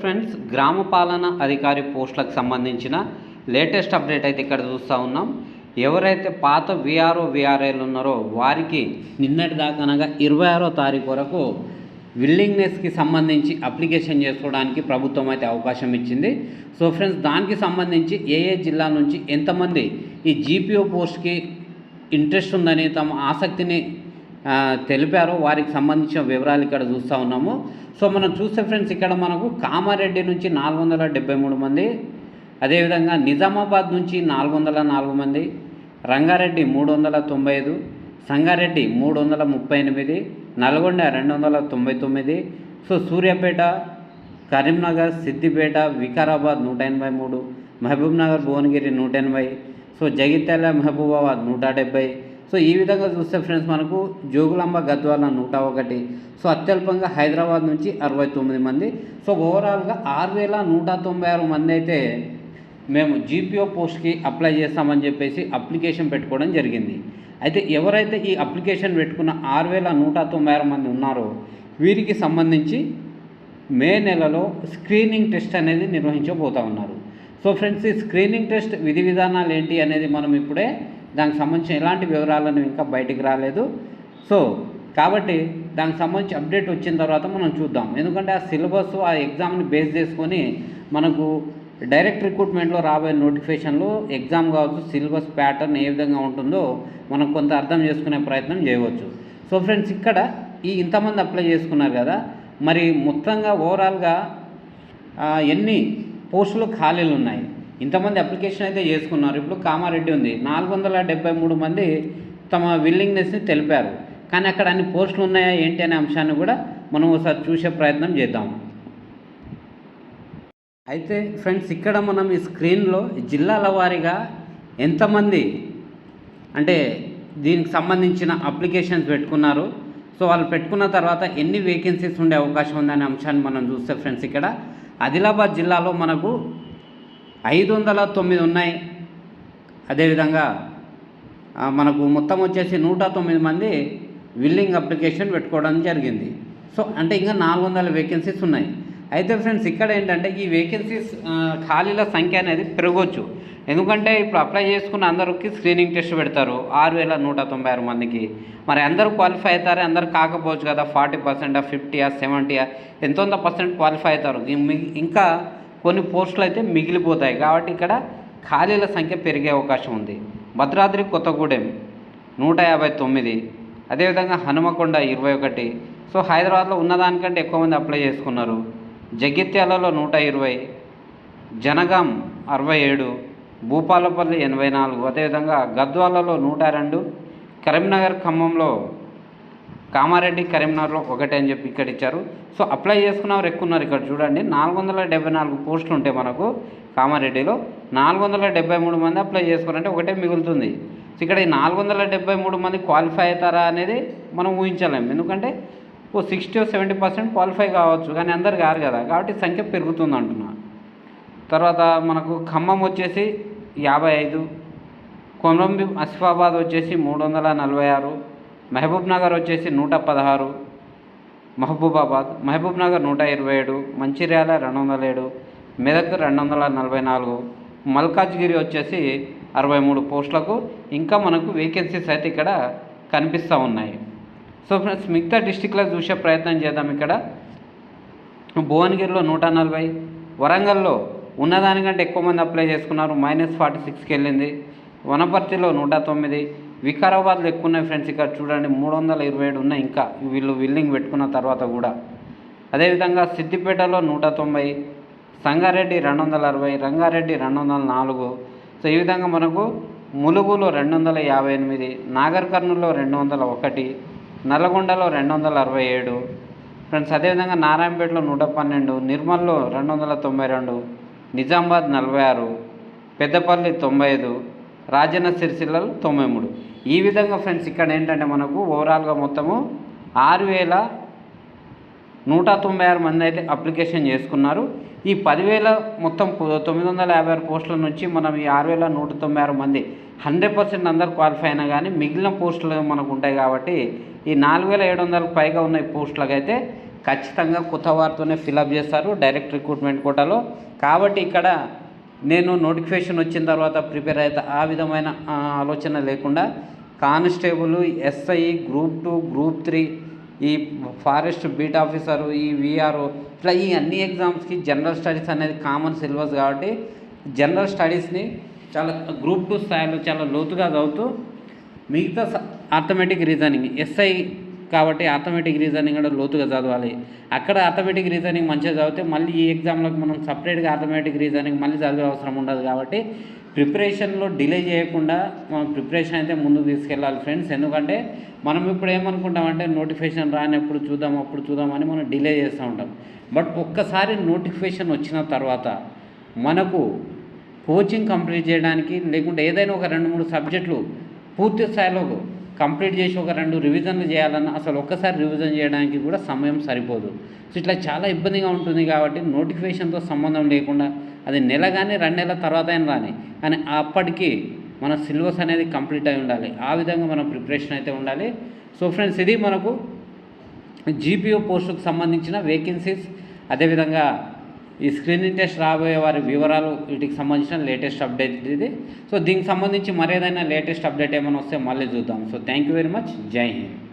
Friends గ్రామ పాలన అధికారి పోస్టులకు సంబంధించిన లేటెస్ట్ అప్డేట్ అయితే ఇక్కడ చూస్తూ ఉన్నాం. ఎవరైతే పాత విఆర్ఓ విఆర్ఐలు ఉన్నారో వారికి నిన్నటి దాకా అనగా ఇరవై ఆరో తారీఖు వరకు విల్లింగ్నెస్కి సంబంధించి అప్లికేషన్ చేసుకోవడానికి ప్రభుత్వం అయితే అవకాశం ఇచ్చింది. సో ఫ్రెండ్స్ దానికి సంబంధించి ఏ ఏ జిల్లా నుంచి ఎంతమంది ఈ జీపీఓ పోస్ట్కి ఇంట్రెస్ట్ ఉందని తమ ఆసక్తిని తెలిపారో వారికి సంబంధించిన వివరాలు ఇక్కడ చూస్తూ ఉన్నాము. సో మనం చూస్తే ఫ్రెండ్స్ ఇక్కడ మనకు కామారెడ్డి నుంచి నాలుగు వందల డెబ్బై మూడు మంది అదేవిధంగా నిజామాబాద్ నుంచి నాలుగు వందల నాలుగు మంది రంగారెడ్డి మూడు వందల తొంభై ఐదు సంగారెడ్డి మూడు వందల ముప్పై ఎనిమిది నల్గొండ రెండు వందల తొంభై తొమ్మిది సో సూర్యాపేట కరీంనగర్ సిద్దిపేట వికారాబాద్ నూట ఎనభై మూడు మహబూబ్నగర్ భువనగిరి నూట ఎనభై సో జగిత్యాల మహబూబాబాద్ నూట డెబ్బై సో ఈ విధంగా చూస్తే ఫ్రెండ్స్ మనకు జోగులాంబ గద్వాల నూట ఒకటి. సో అత్యల్పంగా హైదరాబాద్ నుంచి అరవై తొమ్మిది మంది. సో ఓవరాల్గా ఆరు వేల నూట తొంభై ఆరు మంది అయితే మేము జీపీఓ పోస్ట్కి అప్లై చేస్తామని చెప్పేసి అప్లికేషన్ పెట్టుకోవడం జరిగింది. అయితే ఎవరైతే ఈ అప్లికేషన్ పెట్టుకున్న ఆరు వేల నూట తొంభై ఆరు మంది ఉన్నారో వీరికి సంబంధించి మే నెలలో స్క్రీనింగ్ టెస్ట్ అనేది నిర్వహించబోతా ఉన్నారు. సో ఫ్రెండ్స్ ఈ స్క్రీనింగ్ టెస్ట్ విధి విధానాలు ఏంటి అనేది మనం ఇప్పుడే దానికి సంబంధించిన ఎలాంటి వివరాలను ఇంకా బయటికి రాలేదు. సో కాబట్టి దానికి సంబంధించి అప్డేట్ వచ్చిన తర్వాత మనం చూద్దాం. ఎందుకంటే ఆ సిలబస్ ఆ ఎగ్జామ్ని బేస్ చేసుకొని మనకు డైరెక్ట్ రిక్రూట్మెంట్లో రాబోయే నోటిఫికేషన్లో ఎగ్జామ్ కావచ్చు సిలబస్ ప్యాటర్న్ ఏ విధంగా ఉంటుందో మనం కొంత అర్థం చేసుకునే ప్రయత్నం చేయవచ్చు. సో ఫ్రెండ్స్ ఇక్కడ ఈ ఇంతమంది అప్లై చేసుకున్నారు కదా మరి మొత్తంగా ఓవరాల్గా ఎన్ని పోస్టులు ఖాళీలు ఉన్నాయి? ఇంతమంది అప్లికేషన్ అయితే చేసుకున్నారు. ఇప్పుడు కామారెడ్డి ఉంది. నాలుగు వందల డెబ్బై మూడు మంది తమ విల్లింగ్నెస్ని తెలిపారు. కానీ అక్కడ అన్ని పోస్టులు ఉన్నాయా ఏంటి అనే అంశాన్ని కూడా మనం ఒకసారి చూసే ప్రయత్నం చేద్దాం. అయితే ఫ్రెండ్స్ ఇక్కడ మనం ఈ స్క్రీన్లో జిల్లాల వారీగా ఎంతమంది అంటే దీనికి సంబంధించిన అప్లికేషన్స్ పెట్టుకున్నారు. సో వాళ్ళు పెట్టుకున్న తర్వాత ఎన్ని వేకెన్సీస్ ఉండే అవకాశం ఉందనే అంశాన్ని మనం చూస్తే ఫ్రెండ్స్ ఇక్కడ ఆదిలాబాద్ జిల్లాలో మనకు ఐదు వందల తొమ్మిది ఉన్నాయి. అదేవిధంగా మనకు మొత్తం వచ్చేసి నూట తొమ్మిది మంది విల్లింగ్ అప్లికేషన్ పెట్టుకోవడం జరిగింది. సో అంటే ఇంకా నాలుగు వందల వేకెన్సీస్ ఉన్నాయి. అయితే ఫ్రెండ్స్ ఇక్కడ ఏంటంటే ఈ వేకెన్సీస్ ఖాళీల సంఖ్య అనేది పెరగవచ్చు ఎందుకంటే ఇప్పుడు అప్లై చేసుకున్న అందరికి స్క్రీనింగ్ టెస్ట్ పెడతారు. ఆరు వేల నూట తొంభై ఆరు మందికి. మరి అందరూ క్వాలిఫై అవుతారు? అందరు కాకపోవచ్చు కదా. ఫార్టీ పర్సెంటా ఫిఫ్టీయా సెవెంటీయా? ఎంతొంత పర్సెంట్ క్వాలిఫై అవుతారు? ఇంకా కొన్ని పోస్టులు అయితే మిగిలిపోతాయి. కాబట్టి ఇక్కడ ఖాళీల సంఖ్య పెరిగే అవకాశం ఉంది. భద్రాద్రి కొత్తగూడెం నూట యాభై తొమ్మిది అదేవిధంగా హనుమకొండ ఇరవై ఒకటి. సో హైదరాబాద్లో ఉన్నదానికంటే ఎక్కువ మంది అప్లై చేసుకున్నారు. జగిత్యాలలో నూట ఇరవై జనగాం అరవై ఏడు భూపాలపల్లి ఎనభై నాలుగు అదేవిధంగా గద్వాలలో నూట రెండు కరీంనగర్ ఖమ్మంలో కామారెడ్డి కరీంనగర్లో ఒకటే అని చెప్పి ఇక్కడ ఇచ్చారు. సో అప్లై చేసుకున్నవారు ఎక్కువ ఉన్నారు ఇక్కడ చూడండి. నాలుగు వందల డెబ్బై నాలుగు పోస్టులు ఉంటాయి మనకు కామారెడ్డిలో. నాలుగు వందల డెబ్బై మూడు మంది అప్లై చేసుకున్నారంటే ఒకటే మిగులుతుంది. సో ఇక్కడ ఈ నాలుగు వందల డెబ్బై మూడు మంది క్వాలిఫై అవుతారా అనేది మనం ఊహించలేము ఎందుకంటే ఓ సిక్స్టీ సెవెంటీ పర్సెంట్ క్వాలిఫై కావచ్చు. కానీ అందరు కారు కదా. కాబట్టి సంఖ్య పెరుగుతుంది అంటున్నా. తర్వాత మనకు ఖమ్మం వచ్చేసి యాభై ఐదు కొమరంభీం ఆసిఫాబాద్ వచ్చేసి మూడు వందల నలభై ఆరు మహబూబ్ నగర్ వచ్చేసి నూట పదహారు మహబూబాబాద్ మహబూబ్ నగర్ నూట ఇరవై ఏడు మంచిర్యాల రెండు వందల ఏడు మెదక్ రెండు వందల నలభై నాలుగు మల్కాజ్గిరి వచ్చేసి అరవై మూడు పోస్టులకు ఇంకా మనకు వేకెన్సీస్ అయితే ఇక్కడ కనిపిస్తూ ఉన్నాయి. సో ఫ్రెండ్స్ మిగతా డిస్టిక్లో చూసే ప్రయత్నం చేద్దాం ఇక్కడ. భువనగిరిలో నూట నలభై వరంగల్లో ఉన్నదానికంటే ఎక్కువ మంది అప్లై చేసుకున్నారు మైనస్ ఫార్టీ సిక్స్కి వెళ్ళింది. వనపర్తిలో నూట తొమ్మిది వికారాబాద్లో ఎక్కువ ఉన్నాయి ఫ్రెండ్స్. ఇక్కడ చూడండి మూడు వందల ఇరవై ఏడు ఉన్నాయి ఇంకా. వీళ్ళు విల్లింగ్ పెట్టుకున్న తర్వాత కూడా. అదేవిధంగా సిద్దిపేటలో నూట తొంభై సంగారెడ్డి రెండు వందల అరవై రంగారెడ్డి రెండు వందల నాలుగు. సో ఈ విధంగా మనకు ములుగులో రెండు వందల యాభై ఎనిమిది నాగర్ కర్నూలులో రెండు వందల ఒకటి నల్గొండలో రెండు వందల అరవై ఏడు. ఫ్రెండ్స్ అదేవిధంగా నారాయణపేటలో నూట పన్నెండు నిర్మల్లో రెండు వందల తొంభై రెండు నిజామాబాద్ నలభై ఆరు పెద్దపల్లి తొంభై ఐదు రాజన్న సిరిసిల్లలు తొంభై మూడు. ఈ విధంగా ఫ్రెండ్స్ ఇక్కడ ఏంటంటే మనకు ఓవరాల్గా మొత్తము ఆరు వేల నూట తొంభై ఆరు మంది అయితే అప్లికేషన్ చేసుకున్నారు. ఈ పదివేల మొత్తం తొమ్మిది వందల యాభై ఆరు పోస్టుల నుంచి మనం ఈ ఆరు వేల నూట తొంభై ఆరు మంది హండ్రెడ్ పర్సెంట్ అందరు క్వాలిఫై అయినా కానీ మిగిలిన పోస్టులు మనకు ఉంటాయి కాబట్టి ఈ నాలుగు వేల ఏడు వందలకు పైగా ఉన్న ఈ పోస్టులకు అయితే ఖచ్చితంగా కొత్త వారితోనే ఫిలప్ చేస్తారు. డైరెక్ట్ రిక్రూట్మెంట్ కోటాలో కాబట్టి ఇక్కడ నేను నోటిఫికేషన్ వచ్చిన తర్వాత ప్రిపేర్ అయితే ఆ విధమైన ఆలోచన లేకుండా constable SI group two group three ఈ ఫారెస్ట్ బీట్ ఆఫీసరు ఈ విఆర్ఓ ఇట్లా ఈ అన్ని ఎగ్జామ్స్కి జనరల్ స్టడీస్ అనేది కామన్ సిలబస్ కాబట్టి జనరల్ స్టడీస్ని చాలా గ్రూప్ టూ స్థాయిలో చాలా లోతుగా చదువుతూ మిగతా ఆర్థమెటిక్ రీజనింగ్ ఎస్ఐ కాబట్టి ఆథమెటిక్ రీజనింగ్ కూడా లోతుగా చదవాలి. అక్కడ ఆథమెటిక్ రీజనింగ్ మంచిగా చదివితే మళ్ళీ ఈ ఎగ్జామ్లకు మనం సపరేట్గా ఆథమెటిక్ రీజనింగ్ మళ్ళీ చదివే అవసరం ఉండదు కాబట్టి ప్రిపరేషన్లో డిలే చేయకుండా మనం ప్రిపరేషన్ అయితే ముందుకు తీసుకెళ్ళాలి ఫ్రెండ్స్. ఎందుకంటే మనం ఇప్పుడు ఏమనుకుంటామంటే నోటిఫికేషన్ రానప్పుడు చూద్దాం అప్పుడు చూద్దామని మనం డిలే చేస్తూ ఉంటాం. బట్ ఒక్కసారి నోటిఫికేషన్ వచ్చిన తర్వాత మనకు కోచింగ్ కంప్లీట్ చేయడానికి లేకుంటే ఏదైనా ఒక రెండు మూడు సబ్జెక్టులు పూర్తి స్థాయిలో కంప్లీట్ చేసి ఒక రెండు రివిజన్లు చేయాలన్నా అసలు ఒక్కసారి రివిజన్ చేయడానికి కూడా సమయం సరిపోదు. సో ఇట్లా చాలా ఇబ్బందిగా ఉంటుంది కాబట్టి నోటిఫికేషన్తో సంబంధం లేకుండా అది నెల కానీ రెండు నెలల తర్వాత అయినా రాని కానీ అప్పటికి మన సిలబస్ అనేది కంప్లీట్ అయి ఉండాలి. ఆ విధంగా మన ప్రిపరేషన్ అయితే ఉండాలి. సో ఫ్రెండ్స్ ఇది మనకు జీపీఓ పోస్టుకు సంబంధించిన వేకెన్సీస్ అదేవిధంగా ఈ స్క్రీనింగ్ టెస్ట్ రాబోయే వారి వివరాలు వీటికి సంబంధించిన లేటెస్ట్ అప్డేట్ ఇది. సో దీనికి సంబంధించి మరేదైనా లేటెస్ట్ అప్డేట్ ఏమైనా వస్తే మళ్ళీ చూద్దాం. So thank you very much జై హింద్